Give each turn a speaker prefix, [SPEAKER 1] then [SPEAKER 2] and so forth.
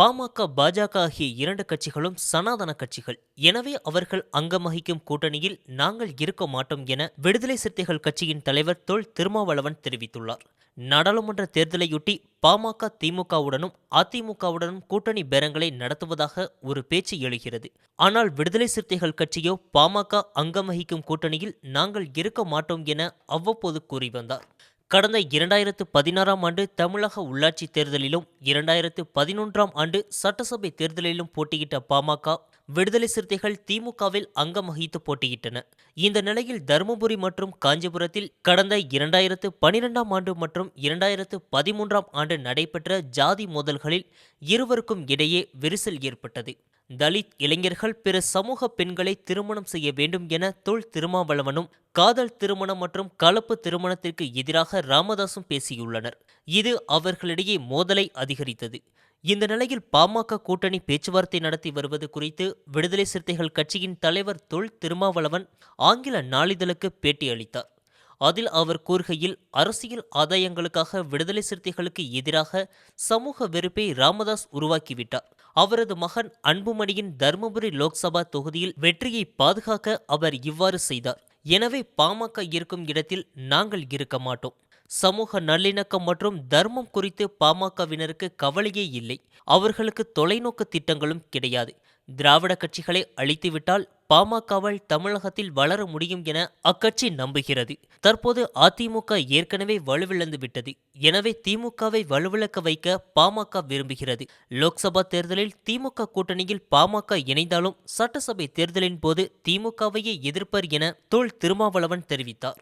[SPEAKER 1] பாமக பாஜக ஆகிய இரண்டு கட்சிகளும் சனாதன கட்சிகள். எனவே அவர்கள் அங்கமகிக்கும் கூட்டணியில் நாங்கள் இருக்க மாட்டோம் என விடுதலை சிறுத்தைகள் கட்சியின் தலைவர் தொல் திருமாவளவன் தெரிவித்துள்ளார். நாடாளுமன்ற தேர்தலையொட்டி பாமக திமுகவுடனும் அதிமுகவுடனும் கூட்டணி பேரங்களை நடத்துவதாக ஒரு பேச்சு எழுகிறது. ஆனால் விடுதலை சிறுத்தைகள் கட்சியோ பாமக அங்கமகிக்கும் கூட்டணியில் நாங்கள் இருக்க மாட்டோம் என அவ்வப்போது கூறி வந்தார். கடந்த இரண்டாயிரத்து பதினாறாம் ஆண்டு தமிழக உள்ளாட்சி தேர்தலிலும் இரண்டாயிரத்து பதினொன்றாம் ஆண்டு சட்டசபை தேர்தலிலும் போட்டியிட்ட பாமக விடுதலை சிறுத்தைகள் திமுகவில் அங்கம் வகித்து போட்டியிட்டன. இந்த நிலையில் தருமபுரி மற்றும் காஞ்சிபுரத்தில் கடந்த இரண்டாயிரத்து பனிரெண்டாம் ஆண்டு மற்றும் இரண்டாயிரத்து பதிமூன்றாம் ஆண்டு நடைபெற்ற ஜாதி மோதல்களில் இருவருக்கும் இடையே விரிசல் ஏற்பட்டது. தலித் இளைஞர்கள் பிற சமூக பெண்களை திருமணம் செய்ய வேண்டும் என தொல் திருமாவளவனும் காதல் திருமணம் மற்றும் கலப்பு திருமணத்திற்கு எதிராக ராமதாசும் பேசியுள்ளனர். இது அவர்களிடையே மோதலை அதிகரித்தது. இந்த நிலையில் பாமக கூட்டணி பேச்சுவார்த்தை நடத்தி வருவது குறித்து விடுதலை சிறுத்தைகள் கட்சியின் தலைவர் தொல் திருமாவளவன் ஆங்கில நாளிதழுக்கு பேட்டியளித்தார் அதில் அவர் கூறுகையில் அரசியல் ஆதாயங்களுக்காக விடுதலை சிறுத்தைகளுக்கு எதிராக சமூக வெறுப்பை ராமதாஸ் உருவாக்கிவிட்டார். அவரது மகன் அன்புமணியின் தருமபுரி லோக்சபா தொகுதியில் வெற்றியை பாதுகாக்க அவர் இவ்வாறு செய்தார். எனவே பாமக இருக்கும் இடத்தில் நாங்கள் இருக்க மாட்டோம். சமூக நல்லிணக்கம் மற்றும் தர்மம் குறித்து பாமகவினருக்கு கவலையே இல்லை. அவர்களுக்கு தொலைநோக்கு திட்டங்களும் கிடையாது. திராவிட கட்சிகளை அழித்துவிட்டால் பாமகவால் தமிழகத்தில் வளர முடியும் என அக்கட்சி நம்புகிறது. தற்போது அதிமுக ஏற்கனவே வலுவிழந்து விட்டது எனவே திமுகவை வலுவிழக்க வைக்க பாமக விரும்புகிறது. லோக்சபா தேர்தலில் திமுக கூட்டணியில் பாமக இணைந்தாலும் சட்டசபை தேர்தலின் போது திமுகவையே எதிர்ப்பர் என தோல் திருமாவளவன் தெரிவித்தார்.